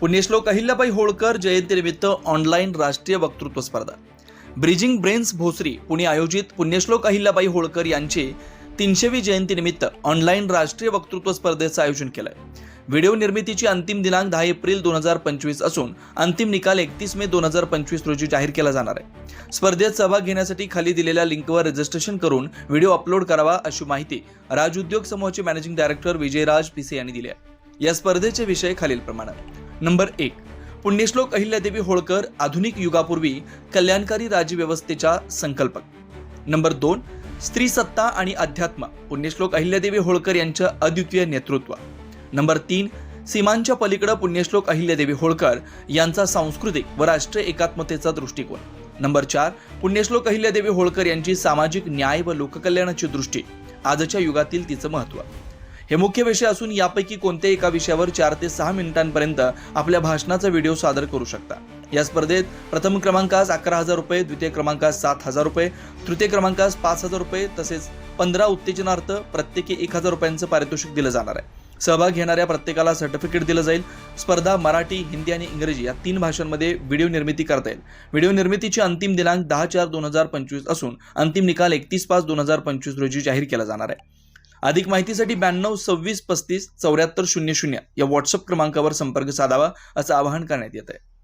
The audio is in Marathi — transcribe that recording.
पुण्यश्लोक अहिल्याबाई होळकर जयंतीनिमित्त ऑनलाईन राष्ट्रीय वक्तृत्व स्पर्धा. ब्रिजिंग ब्रेन्स भोसरी पुणे आयोजित पुण्यश्लोक अहिल्याबाई होळकर यांचे तीनशेवी जयंतीनिमित्त ऑनलाईन राष्ट्रीय वक्तृत्व स्पर्धेचं आयोजन केलं आहे व्हिडिओ निर्मितीची अंतिम दिनांक दहा एप्रिल दोन हजार पंचवीस असून अंतिम निकाल एकतीस मे दोन हजार पंचवीस रोजी जाहीर केला जाणार आहे. स्पर्धेत सहभाग घेण्यासाठी खाली दिलेल्या लिंकवर रजिस्ट्रेशन करून व्हिडिओ अपलोड करावा अशी माहिती राज उद्योग समूहाचे मॅनेजिंग डायरेक्टर विजयराज पिसे यांनी दिली आहे. या स्पर्धेचे विषय खालीलप्रमाणे. नंबर एक. पुण्यश्लोक अहिल्यादेवी होळकर आधुनिक युगापूर्वी कल्याणकारी राज्यव्यवस्थेच्या संकल्पक. नंबर दोन स्त्री सत्ता आणि अध्यात्म पुण्यश्लोक अहिल्यादेवी होळकर यांचं अद्वितीय नेतृत्व. नंबर तीन सीमांच्या पलीकडं पुण्यश्लोक अहिल्यादेवी होळकर यांचा सांस्कृतिक व राष्ट्रीय एकात्मतेचा दृष्टिकोन. नंबर चार पुण्यश्लोक अहिल्यादेवी होळकर यांची सामाजिक न्याय व लोककल्याणाची दृष्टी आजच्या युगातील तिचं महत्त्व हे मुख्य विषय असून यापैकी कोणत्याही एका विषयावर चार ते सहा मिनिटांपर्यंत आपल्या भाषणाचा व्हिडिओ सादर करू शकता. या स्पर्धेत प्रथम क्रमांकास अकरा हजार रुपये द्वितीय क्रमांकास सात हजार रुपये तृतीय क्रमांकास पाच हजार रुपये तसेच पंधरा उत्तेजनार्थ प्रत्येकी एक हजार रुपयांचं पारितोषिक दिलं जाणार आहे. सहभाग घेणाऱ्या प्रत्येकाला सर्टिफिकेट दिलं जाईल. स्पर्धा मराठी हिंदी आणि इंग्रजी या तीन भाषांमध्ये व्हिडिओ निर्मिती करता येईल. व्हिडिओ निर्मितीची अंतिम दिनांक दहा चार दोन हजार पंचवीस असून अंतिम निकाल एकतीस पाच दोन हजार पंचवीस रोजी जाहीर केला जाणार आहे. अधिक माहितीसाठी ब्याण्णव सव्वीस पस्तीस चौऱ्याहत्तर शून्य शून्य या व्हॉट्सअप क्रमांकावर संपर्क साधावा असं आवाहन करण्यात येत आहे